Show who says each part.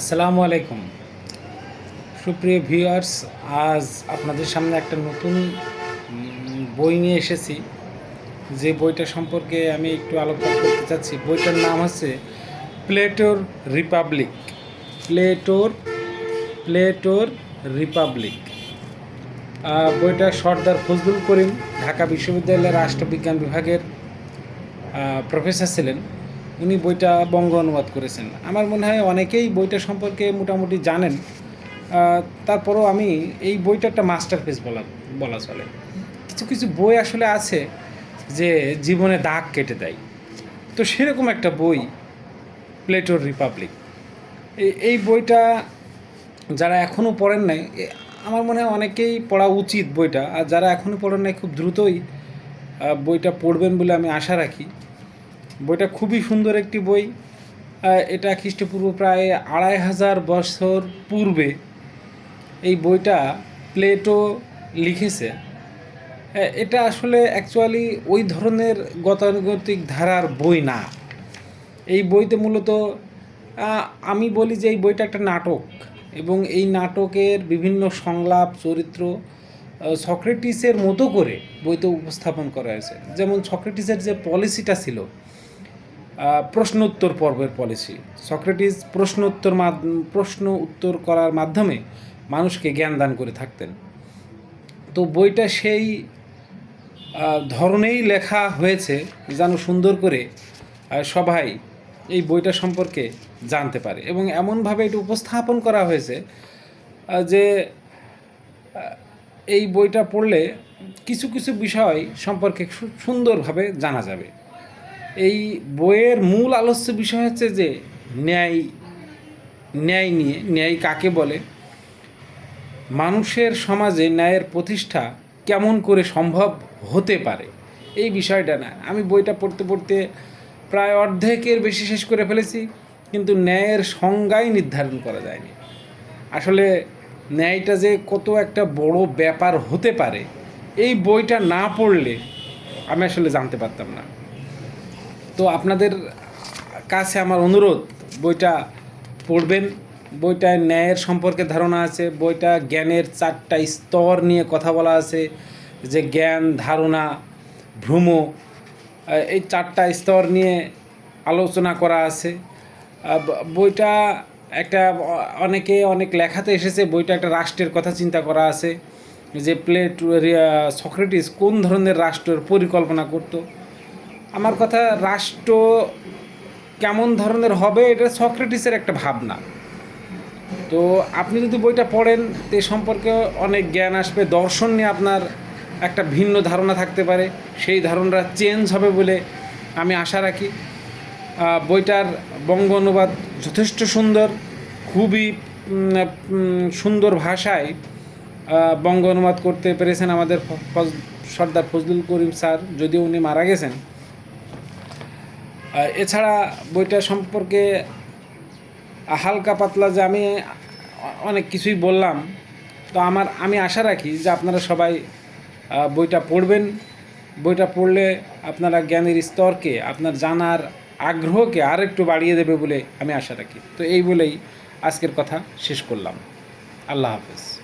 Speaker 1: আসসালামু আলাইকুম। সুপ্রিয় ভিউয়ার্স, আজ আপনাদের সামনে একটা নতুন বই নিয়ে এসেছি। যে বইটা সম্পর্কে আমি একটু আলোকপাত করতে চাচ্ছি, বইটার নাম হচ্ছে প্লেটোর রিপাবলিক। প্লেটোর প্লেটোর রিপাবলিক। বইটা সর্দার ফজলুল করিম, ঢাকা বিশ্ববিদ্যালয়ের রাষ্ট্রবিজ্ঞান বিভাগের প্রফেসর ছিলেন। উনি বইটা বঙ্গ অনুবাদ করেছেন। আমার মনে হয় অনেকেই বইটা সম্পর্কে মোটামুটি জানেন। তারপরও আমি এই বইটা একটা মাস্টারপিস বলা বলা চলে। কিছু কিছু বই আসলে আছে যে জীবনে দাগ কেটে দেয়। তো সেরকম একটা বই প্লেটোর রিপাবলিক এই এই বইটা যারা এখনও পড়েন নাই আমার মনে হয় অনেকেই পড়া উচিত বইটা। আর যারা এখনও পড়েন নাই, খুব দ্রুতই বইটা পড়বেন বলে আমি আশা রাখি। বইটা খুবই সুন্দর একটি বই। এটা খ্রিস্টপূর্ব প্রায় আড়াই হাজার বছর পূর্বে এই বইটা প্লেটো লিখেছে। এটা আসলে অ্যাকচুয়ালি ওই ধরনের গতানুগতিক ধারার বই না। এই বইতে মূলত আমি বলি যে এই বইটা একটা নাটক এবং এই নাটকের বিভিন্ন সংলাপ, চরিত্র সক্রেটিসের মতো করে বইতে উপস্থাপন করা হয়েছে। যেমন সক্রেটিসের যে পলিসিটা ছিল প্রশ্ন উত্তর পর্বের পলিসি সক্রেটিস প্রশ্ন উত্তর প্রশ্ন উত্তর করার মাধ্যমে মানুষকে জ্ঞান দান করে থাকতেন। তো বইটা সেই ধরনেই লেখা হয়েছে যেন সুন্দর করে সবাই এই বইটা সম্পর্কে জানতে পারে এবং এমনভাবে এটা উপস্থাপন করা হয়েছে যে এই বইটা পড়লে কিছু কিছু বিষয় সম্পর্কে সুন্দরভাবে জানা যাবে। এই বইয়ের মূল আলোচ্য বিষয় হচ্ছে যে, ন্যায় ন্যায় নিয়ে, ন্যায় কাকে বলে? মানুষের সমাজে ন্যায়ের প্রতিষ্ঠা কেমন করে সম্ভব হতে পারে? এই বিষয়টা না। আমি বইটা পড়তে পড়তে প্রায় অর্ধেকের বেশি শেষ করে ফেলেছি, কিন্তু ন্যায়ের সংজ্ঞাই নির্ধারণ করা যায়নি। আসলে ন্যায়টা যে কত একটা বড় ব্যাপার হতে পারে, এই বইটা না পড়লে আমি আসলে জানতে পারতাম না। তো আপনাদের কাছে আমার অনুরোধ, বইটা পড়বেন। বইটায় ন্যায়ের সম্পর্কে ধারণা আছে, বইটা জ্ঞানের চারটা স্তর নিয়ে কথা বলা আছে, যে জ্ঞান, ধারণা, ভ্রম এই চারটা স্তর নিয়ে আলোচনা করা আছে। বইটা একটা, অনেকে অনেক লেখাতে এসেছে, বইটা একটা রাষ্ট্রের কথা চিন্তা করা আছে, যে প্লেট সক্রেটিস কোন ধরনের রাষ্ট্রের পরিকল্পনা করতো। আমার কথা রাষ্ট্র কেমন ধরনের হবে, এটা সক্রেটিসের একটা ভাবনা। তো আপনি যদি বইটা পড়েন তে সম্পর্কে অনেক জ্ঞান আসবে, দর্শন নিয়ে আপনার একটা ভিন্ন ধারণা থাকতে পারে, সেই ধারণাটা চেঞ্জ হবে বলে আমি আশা রাখি। বইটার বঙ্গ অনুবাদ যথেষ্ট সুন্দর, খুবই সুন্দর ভাষায় বঙ্গ অনুবাদ করতে পেরেছেন আমাদের সর্দার ফজলুল করিম স্যার, যদিও উনি মারা গেছেন। এছাড়া বইটা সম্পর্কে হালকা পাতলা যে আমি অনেক কিছুই বললাম, তো আমার, আমি আশা রাখি যে আপনারা সবাই বইটা পড়বেন। বইটা পড়লে আপনারা জ্ঞানের স্তরকে, আপনার জানার আগ্রহকে আর একটু বাড়িয়ে দেবে বলে আমি আশা রাখি। তো এই বলেই আজকের কথা শেষ করলাম। আল্লাহ হাফেজ।